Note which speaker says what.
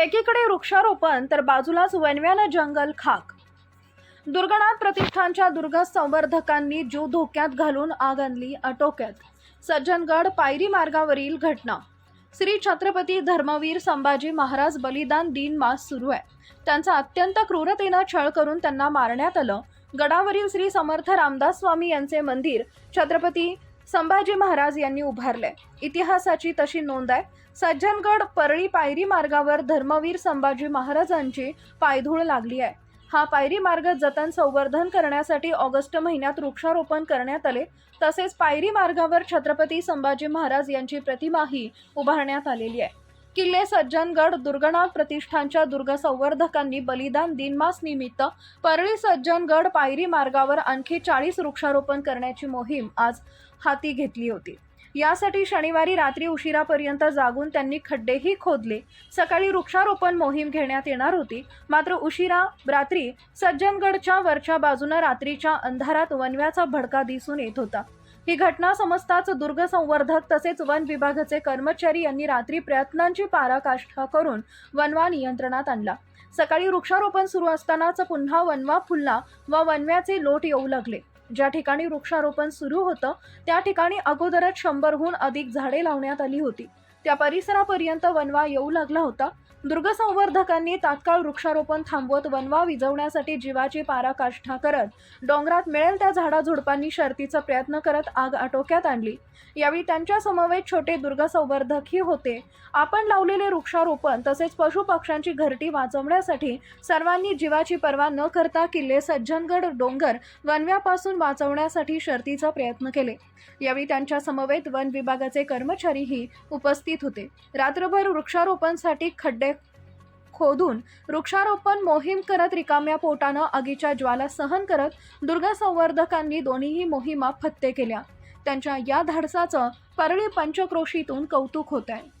Speaker 1: एकीकडे वृक्षारोपण तर बाजूलाच वनव्यानं जंगल खाक. दुर्गनाथ प्रतिष्ठानच्या दुर्ग संवर्धकांनी जीव धोक्यात घालून आग आणली आटोक्यात. सज्जनगड पायरी मार्गावरील घटना. श्री छत्रपती धर्मवीर संभाजी महाराज बलिदान दिन मास सुरू आहे. त्यांचा अत्यंत क्रूरतेनं छळ करून त्यांना मारण्यात आलं. गडावरील श्री समर्थ रामदास स्वामी यांचे मंदिर छत्रपती संभाजी महाराज यांनी उभारले इतिहासाची तशी नोंद आहे. सज्जनगड परळी पायरी मार्गावर धर्मवीर संभाजी महाराजांची पायधूळ लागली आहे. हा पायरी मार्ग जतन संवर्धन करण्यासाठी ऑगस्ट महिन्यात वृक्षारोपण करण्यात आले. तसेच पायरी मार्गावर छत्रपती संभाजी महाराज यांची प्रतिमाही उभारण्यात आलेली आहे. किल्ले सज्जनगड दुर्गनाथ प्रतिष्ठानच्या दुर्ग संवर्धकांनी बलिदान दिनमास निमित्त परळी सज्जनगड पायरी मार्गावर आणखी चाळीस वृक्षारोपण करण्याची मोहीम आज हाती घेतली होती. यासाठी शनिवारी रात्री उशिरापर्यंत जागून त्यांनी खड्डेही खोदले. सकाळी वृक्षारोपण मोहीम घेण्यात येणार होती. मात्र उशिरा रात्री सज्जनगडच्या वरच्या बाजूनं रात्रीच्या अंधारात वनव्याचा भडका दिसून येत होता. ही घटना समजताच दुर्ग संवर्धक तसेच वन विभागाचे कर्मचारी यांनी रात्री प्रयत्नांची पाराकाष्ठा करून वनवा नियंत्रणात आणला. सकाळी वृक्षारोपण सुरू असतानाच पुन्हा वनवा फुलला व वनव्याचे लोट येऊ लागले. ज्या ठिकाणी वृक्षारोपण सुरू होतं त्या ठिकाणी अगोदरच शंभरहून अधिक झाडे लावण्यात आली होती. त्या परिसरापर्यंत वनवा येऊ लागला होता. दुर्गसंवर्धकांनी तात्काळ वृक्षारोपण थांबवत वनवा विझवण्यासाठी जीवाची पाराकाष्ठा करत डोंगरात मिळेल त्या झाडाझुडपांनी शर्तीचा प्रयत्न करत आग आटोक्यात आणली. यावेळी त्यांच्या समवेत छोटे दुर्गसंवर्धकही होते. आपण लावलेले वृक्षारोपण तसेच पशु पक्ष्यांची घरटी वाचवण्यासाठी सर्वांनी जीवाची पर्वा न करता किल्ले सज्जनगड डोंगर वनव्यापासून वाचवण्यासाठी शर्तीचा प्रयत्न केले. यावेळी त्यांच्या समवेत वन विभागाचे कर्मचारीही उपस्थित होते. रात्रभर वृक्षारोपणसाठी खड्डे खोदून वृक्षारोपण मोहीम करत रिकाम्या पोटानं आगीच्या ज्वाला सहन करत दुर्गासंवर्धकांनी दोन्हीही मोहिमा फत्ते केल्या. त्यांच्या या धाडसाचं परळी पंचक्रोशीतून कौतुक होत आहे